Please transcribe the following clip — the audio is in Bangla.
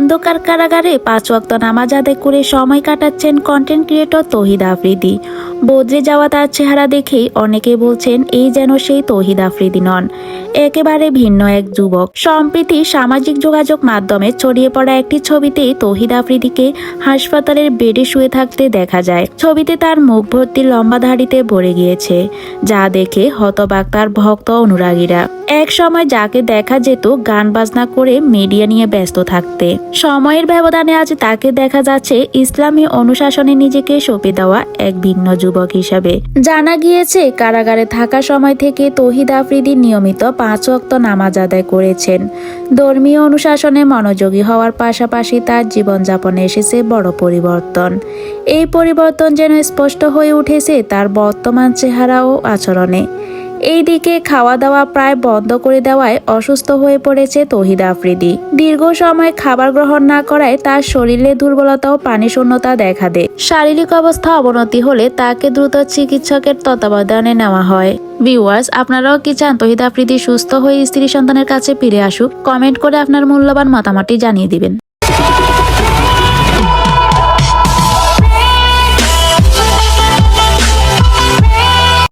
অন্ধকার কারাগারে পাঁচ ওয়াক্ত নামাজ আদায় করে সময় কাটাচ্ছেন কন্টেন্ট ক্রিয়েটর তহিদ আফ্রিদি। বদলে যাওয়া তার চেহারা দেখেই অনেকে বলছেন, এই যেন সেই তহিদ আফ্রিদি নন। একেবারে ভিন্ন এক যুবক। সম্প্রতি সামাজিক যোগাযোগ মাধ্যমে ছড়িয়ে পড়া একটি ছবিতে তহিদ আফ্রিদিকে হাসপাতালের বেডে শুয়ে থাকতে দেখা যায়। ছবিতে তার মুখ ভর্তি লম্বা দাড়িতে ভরে গিয়েছে, যা দেখে হতবাক তার ভক্ত অনুরাগীরা। এক সময় যাকে দেখা যেত গান বাজনা করে মিডিয়া নিয়ে ব্যস্ত থাকতে। সময়ের ব্যবধানে আজ তাকে দেখা যাচ্ছে ইসলামী অনুশাসনে নিজেকে সঁপে দেওয়া এক ভিন্ন যুবক হিসাবে। জানা গিয়েছে, কারাগারে থাকা সময় থেকে তহিদ আফ্রিদি নিয়মিত পাঁচ ওয়াক্ত নামাজ আদায় করেছেন। ধর্মীয় অনুশাসনে মনোযোগী হওয়ার পাশাপাশি তার জীবনযাপনে এসেছে বড় পরিবর্তন। এই পরিবর্তন যেন স্পষ্ট হয়ে উঠেছে তার বর্তমান চেহারা ও আচরণে। এইদিকে খাওয়া দাওয়া প্রায় বন্ধ করে দেওয়ায় অসুস্থ হয়ে পড়েছে তহিদ আফ্রিদি। দীর্ঘ সময় খাবার গ্রহণ না করায় তার শরীরে দুর্বলতা ও পানি শূন্যতা দেখা দেয়। শারীরিক অবস্থা অবনতি হলে তাকে দ্রুত চিকিৎসকের তত্ত্বাবধানে নেওয়া হয়। ভিউয়ার্স আপনারাও কি চান তহিদ আফ্রিদি সুস্থ হয়ে স্ত্রী সন্তানের কাছে ফিরে আসুক? কমেন্ট করে আপনার মূল্যবান মতামতটি জানিয়ে দিবেন।